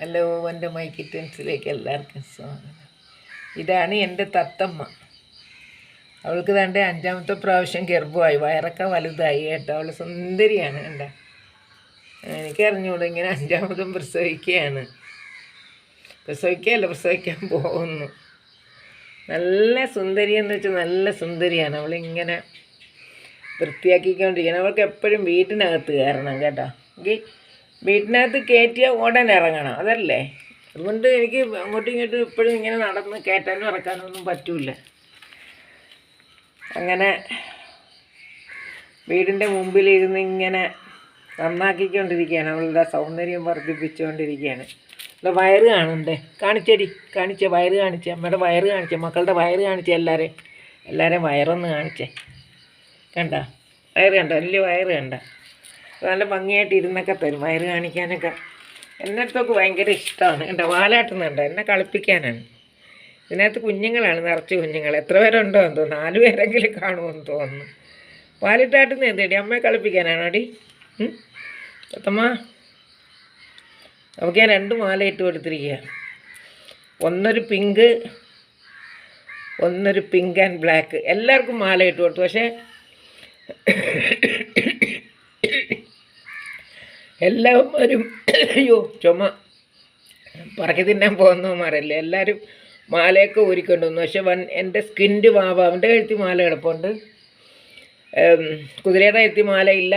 Hello എന്റെ my കിറ്റൻസിലേക്ക് എല്ലാവർക്കും സ്വാഗതം. ഇതാണ് എന്റെ തത്തമ്മ. അവൾക്ക് തന്റെ അഞ്ചാമത്തെ പ്രാവശ്യം ഗർഭമായി. വയറൊക്കെ വലുതായി കേട്ടോ. അവൾ സുന്ദരിയാണ് കണ്ട. എനിക്കറിഞ്ഞൂടെ ഇങ്ങനെ അഞ്ചാമതും പ്രസവിക്കുകയാണ്. പ്രസവിക്കുകയല്ല പ്രസവിക്കാൻ പോകുന്നു. നല്ല സുന്ദരി എന്ന് വെച്ചാൽ നല്ല സുന്ദരിയാണ്. അവളിങ്ങനെ വൃത്തിയാക്കിക്കൊണ്ടിരിക്കണം അവൾക്ക് എപ്പോഴും വീട്ടിനകത്ത് കയറണം കേട്ടോ. എങ്കിൽ വീട്ടിനകത്ത് കയറ്റിയ ഉടൻ ഇറങ്ങണം. അതല്ലേ? അതുകൊണ്ട് എനിക്ക് അങ്ങോട്ടും ഇങ്ങോട്ടും ഇപ്പോഴും ഇങ്ങനെ നടന്ന് കയറ്റാനും ഇറക്കാനും ഒന്നും പറ്റൂല. അങ്ങനെ വീടിന്റെ മുമ്പിലിരുന്ന് ഇങ്ങനെ നന്നാക്കിക്കൊണ്ടിരിക്കുകയാണ്. അവളുടെ സൗന്ദര്യം വർദ്ധിപ്പിച്ചുകൊണ്ടിരിക്കുകയാണ്. ഇവിടെ വയറ് കാണണ്ടേ കാണിച്ചടി. കാണിച്ച വയറ് കാണിച്ച. അമ്മയുടെ വയറ് കാണിച്ച. മക്കളുടെ വയറ് കാണിച്ച എല്ലാവരെയും എല്ലാവരെയും വയറൊന്ന് കാണിച്ചേ. കണ്ട? വയറ് കണ്ട? വലിയ വയറ് കണ്ട? നല്ല ഭംഗിയായിട്ട് ഇരുന്നൊക്കെ തരും വയറ് കാണിക്കാനൊക്കെ. എന്നിടത്തൊക്കെ ഭയങ്കര ഇഷ്ടമാണ് എന്റെ വാലാട്ടുന്നുണ്ട് എന്നെ കളിപ്പിക്കാനാണ്. ഇതിനകത്ത് കുഞ്ഞുങ്ങളാണ് നിറച്ച് കുഞ്ഞുങ്ങൾ എത്ര പേരുണ്ടോ എന്തോ നാല് പേരെങ്കിലും കാണുമെന്ന് തോന്നുന്നു. വാലിട്ടാട്ടുന്ന എന്തേടി അമ്മയെ കളിപ്പിക്കാനാണോ അടി? അത്തമ്മ നമുക്ക് ഞാൻ രണ്ട് മാല ഇട്ട് കൊടുത്തിരിക്കുക ഒന്നൊരു പിങ്ക് ഒന്നൊരു പിങ്ക് ആൻഡ് ബ്ലാക്ക്. എല്ലാവർക്കും മാല ഇട്ട് കൊടുത്തു. പക്ഷേ എല്ലാവരും അയ്യോ ചുമ. പറക്കി തിന്നാൻ പോകുന്നവന്മാരല്ലേ? എല്ലാവരും മാലയൊക്കെ ഊരിക്കൊണ്ട് വന്നു പക്ഷെ വൻ എന്റെ സ്കിന്റെ വാവ അവന്റെ കഴുത്തി മാല കിടപ്പുണ്ട്. കുതിരയുടെ കഴുത്തി മാലയില്ല.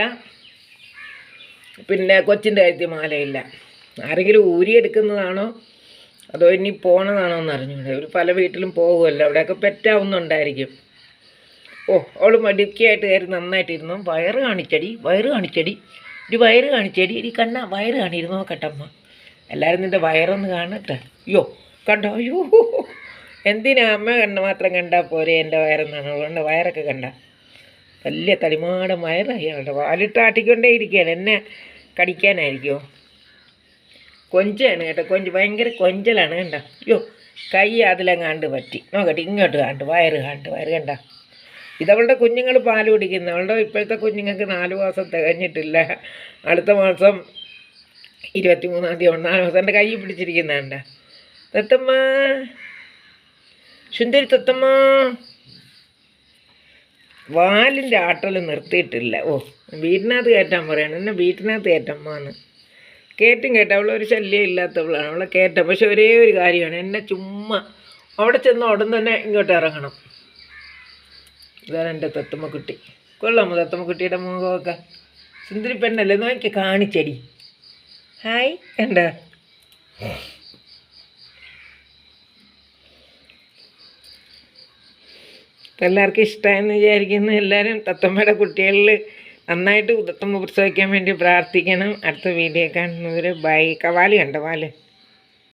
പിന്നെ കൊച്ചിന്റെ കഴുത്തി മാലയില്ല. ആരെങ്കിലും ഊരിയെടുക്കുന്നതാണോ? അതോ ഇനി പോണതാണോ എന്ന് അറിഞ്ഞൂടെ ഒരു പല വീട്ടിലും പോകുമല്ലോ. അവിടെയൊക്കെ പെറ്റാവുന്നുണ്ടായിരിക്കും. ഓ അവൾ മടുക്കിയായിട്ട് കയറി നന്നായിട്ടിരുന്നു. വയറ് കാണിച്ചടി വയറ് കാണിച്ചടി. ഒരു വയറ് കാണിച്ചടി എടി കണ്ണ വയറ് കാണിയിരുന്നു. നോക്കട്ടമ്മ എല്ലാവരും നിന്റെ വയറൊന്ന് കാണട്ടെ അയ്യോ കണ്ടോ? അയ്യോ. എന്തിനാ അമ്മ കണ്ണ മാത്രം കണ്ടാൽ പോരെ എന്റെ വയറെന്നാണ്. അതുകൊണ്ട് വയറൊക്കെ കണ്ട. വലിയ തടിമാടൻ വയറായി അവളുടെ വാലിട്ട് ആട്ടിക്കൊണ്ടേ ഇരിക്കുകയാണ്. എന്നെ കടിക്കാനായിരിക്കുമോ കൊഞ്ചാണ് കേട്ടോ. കൊഞ്ച് ഭയങ്കര കൊഞ്ചലാണ് കണ്ട. അയ്യോ കൈ അതിലെങ്ങാണ്ട് പറ്റി. നോക്കട്ടെ ഇങ്ങോട്ട് കാണ്ട് വയറ് കാണ്ട് വയറ് കണ്ട. ഇതവളുടെ കുഞ്ഞുങ്ങൾ പാൽ കുടിക്കുന്ന. അവളുടെ ഇപ്പോഴത്തെ കുഞ്ഞുങ്ങൾക്ക് നാല് മാസം തികഞ്ഞിട്ടില്ല. അടുത്ത മാസം ഇരുപത്തി മൂന്നാം തീയതി ഒന്നാം മാസം എന്റെ കൈ പിടിച്ചിരിക്കുന്നുണ്ട്. തത്തമ്മ സുന്ദരി തത്തമ്മ. വാലിന്റെ ആട്ടൽ നിർത്തിയിട്ടില്ല. ഓ വീട്ടിനകത്ത് കയറ്റാൻ പറയണം. എന്നെ വീട്ടിനകത്ത് കയറ്റമ്മാന്ന് കയറ്റും കേട്ടോ. അവളൊരു ശല്യം ഇല്ലാത്തവളാണ്. അവളെ കയറ്റം പക്ഷെ ഒരേ ഒരു കാര്യമാണ്. എന്നെ ചുമ്മാ അവിടെ ചെന്ന് ഉടൻ തന്നെ ഇങ്ങോട്ട് ഇറങ്ങണം. ഇതാണ് എന്റെ തത്തമ്മക്കുട്ടി? കൊള്ളാമോ തത്തമ്മക്കുട്ടിയുടെ മുഖമൊക്കെ? സുന്ദരി പെണ്ണല്ലേ? നോക്കി കാണിച്ചടി. ഹായ് കണ്ട എല്ലാവർക്കും ഇഷ്ടമായെന്ന് വിചാരിക്കുന്നു. എല്ലാവരും തത്തമ്മയുടെ കുട്ടികളിൽ നന്നായിട്ട് തത്തമ്മ പ്രസവിക്കാൻ വേണ്ടി പ്രാർത്ഥിക്കണം. അടുത്ത വീഡിയോ കാണുന്നവർ ബൈ. കവാലി കണ്ട? വാൽ